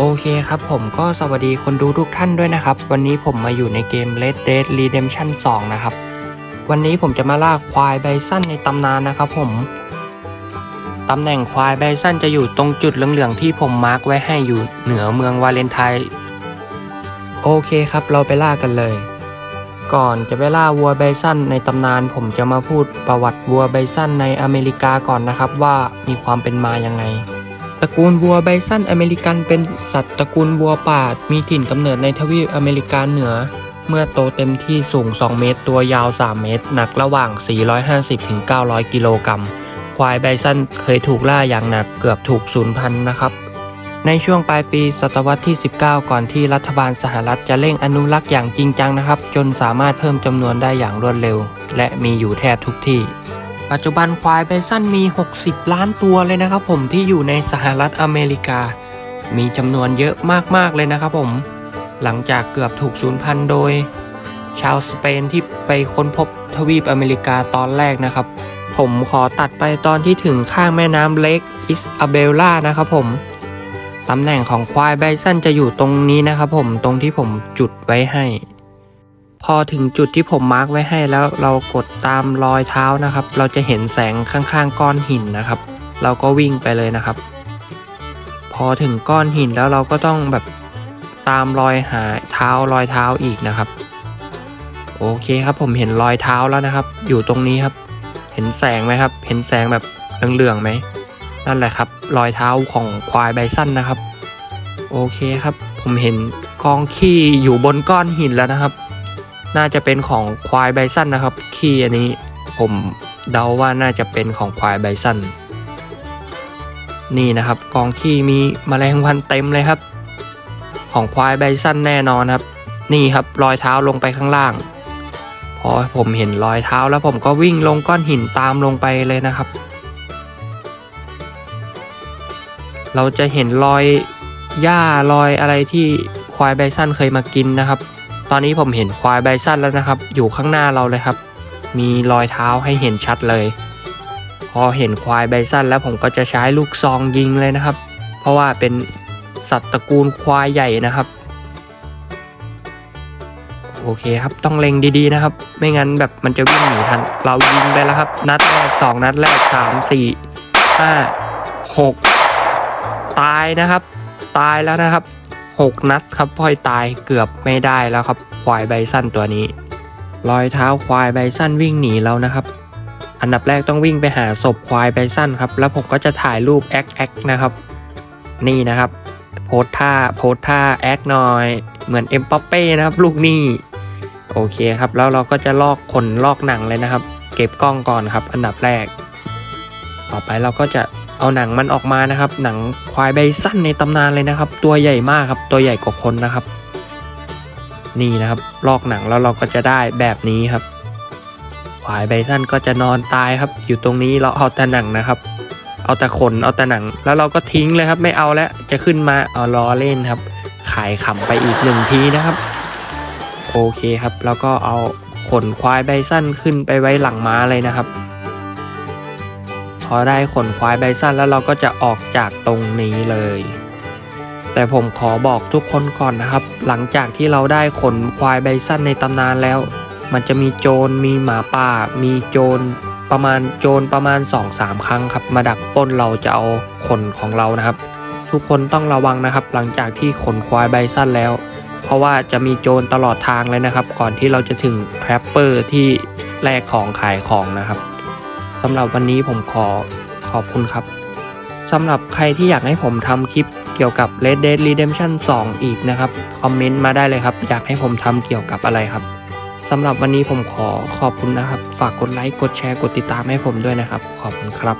โอเคครับผมก็สวัสดีคนดูทุกท่านด้วยนะครับ วันนี้ผมมาอยู่ในเกม Red Dead Redemption 2 นะครับ วันนี้ผมจะมาล่าควายไบซันในตำนานนะครับผม ตำแหน่งควายไบซันจะอยู่ตรงจุดเหลืองๆที่ผมมาร์กไว้ให้อยู่เหนือเมืองวาเลนไทน์โอเคครับเราไปล่ากันเลย ก่อนจะไปล่าวัวไบซันในตำนาน ผมจะมาพูดประวัติวัวไบซันในอเมริกาก่อนนะครับว่ามีความเป็นมายังไง ตระกูลวัวไบซันอเมริกันเป็นสัตว์ตระกูลวัวป่า มีถิ่นกำเนิดในทวีปอเมริกาเหนือ เมื่อโตเต็มที่สูง 2 เมตร ตัวยาว 3 เมตร หนักระหว่าง 450-900 กิโลกรัม ควายไบซันเคยถูกล่าอย่างหนักเกือบถูกสูญพันธุ์นะครับ ในช่วงปลายปีศตวรรษที่ 19 ก่อนที่รัฐบาลสหรัฐจะเร่งอนุรักษ์อย่างจริงจังนะครับ จนสามารถเพิ่มจำนวนได้อย่างรวดเร็ว และมีอยู่แทบทุกที่ ปัจจุบันควายไบซันมี 60 ล้านตัวเลยนะครับผมที่อยู่ในสหรัฐอเมริกา มีจำนวนเยอะมากๆเลยนะครับผม หลังจากเกือบถูกสูญพันธุ์โดย ชาวสเปนที่ไปค้นพบทวีปอเมริกาตอนแรกนะครับ ผมขอตัดไปตอนที่ถึงข้างแม่น้ำเล็กอิสอาเบลล่านะครับผมตำแหน่งของควายไบซันจะอยู่ตรงนี้นะครับผมตรงที่ผมจุดไว้ให้ พอถึงจุดที่ผมมาร์กไว้ให้แล้วเรากดตามรอยเท้านะครับ เราจะเห็นแสงข้างๆ ก้อนหินนะครับ เราก็วิ่งไปเลยนะครับ พอถึงก้อนหินแล้วเราก็ต้องแบบตามรอยหาเท้ารอยเท้าอีกนะครับ โอเคครับผมเห็นรอยเท้าแล้วนะครับ อยู่ตรงนี้ครับ เห็นแสงไหมครับ เห็นแสงแบบเหลืองๆไหมนั่นแหละครับ รอยเท้าของควายไบซันนะครับ โอเคครับ ผมเห็นกองขี้อยู่บนก้อนหินแล้วนะครับ น่าจะเป็นของควายไบซันนะครับขี้อันนี้ผมเดาว่าน่าจะเป็นของควายไบซันนี่นะครับกองขี้มีแมลงวันเต็มเลยครับ ของควายไบซันแน่นอนครับ นี่ครับรอยเท้าลงไปข้างล่างพอผมเห็นรอยเท้าแล้วผมก็วิ่งลงก้อนหินตามลงไปเลยนะครับ เราจะเห็นรอยหญ้ารอยอะไรที่ควายไบซันเคยมากินนะครับ ตอนนี้ผมเห็นควายไบซันแล้วนะครับ อยู่ข้างหน้าเราเลยครับ มีรอยเท้าให้เห็นชัดเลย พอเห็นควายไบซันแล้วผมก็จะใช้ลูกซองยิงเลยนะครับ เพราะว่าเป็นสัตว์ตระกูลควายใหญ่นะครับ โอเคครับต้องเล็งดีๆนะครับ ไม่งั้นแบบมันจะวิ่งหนีทัน เรายิงไปแล้วครับ นัดแรกสองนัดแรกสามสี่ห้าหกตายนะครับ ตายแล้วนะครับ หกนัดครับพ่อยตายเกือบไม่ได้แล้วครับควายไบซันตัวนี้ รอยเท้าควายไบซันวิ่งหนีแล้วนะครับ อันดับแรกต้องวิ่งไปหาศพควายไบซันครับ แล้วผมก็จะถ่ายรูปแอคแอคนะครับ นี่นะครับ โพสท่าโพสท่าแอคหน่อย เหมือนเอ็มปัปเป้นะครับ ลูกนี่โอเคครับ แล้วเราก็จะลอกขนลอกหนังเลยนะครับ เก็บกล้องก่อนครับ อันดับแรก ต่อไปเราก็จะ เอาหนังมันออกมานะครับ หนังควายไบซันในตำนานเลยนะครับ ตัวใหญ่มากครับ ตัวใหญ่กว่าคนนะครับ นี่นะครับ ลอกหนังแล้วเราก็จะได้แบบนี้ครับ ควายไบซันก็จะนอนตายครับ อยู่ตรงนี้เราเอาแต่หนังนะครับ เอาแต่ขนเอาแต่หนัง แล้วเราก็ทิ้งเลยครับ ไม่เอาแล้วจะขึ้นมาเอาล้อเล่นครับ ขายขำไปอีกหนึ่งทีนะครับ โอเคครับ แล้วก็เอาขนควายไบซันขึ้นไปไว้หลังม้าเลยนะครับ พอได้ขนควายไบซันแล้วเราก็จะออกจากตรงนี้เลย แต่ผมขอบอกทุกคนก่อนนะครับ หลังจากที่เราได้ขนควายไบซันในตำนานแล้ว มันจะมีโจรมีหมาป่า มีโจรประมาณโจรประมาณ 2-3 ครั้งครับ มาดักปล้นเราจะเอาขนของเรานะครับ ทุกคนต้องระวังนะครับ หลังจากที่ขนควายไบซันแล้ว เพราะว่าจะมีโจรตลอดทางเลยนะครับ ก่อนที่เราจะถึงแทรปเปอร์ที่แลกของขายของนะครับ สำหรับวันนี้ผมขอขอบคุณครับสำหรับใครที่อยากให้ผมทำคลิปเกี่ยวกับ Red Dead Redemption 2 อีกนะครับ คอมเมนต์มาได้เลยครับ อยากให้ผมทำเกี่ยวกับอะไรครับสำหรับวันนี้ผมขอขอบคุณนะครับ ฝากกดไลค์ กดแชร์ กดติดตามให้ผมด้วยนะครับ ขอบคุณครับ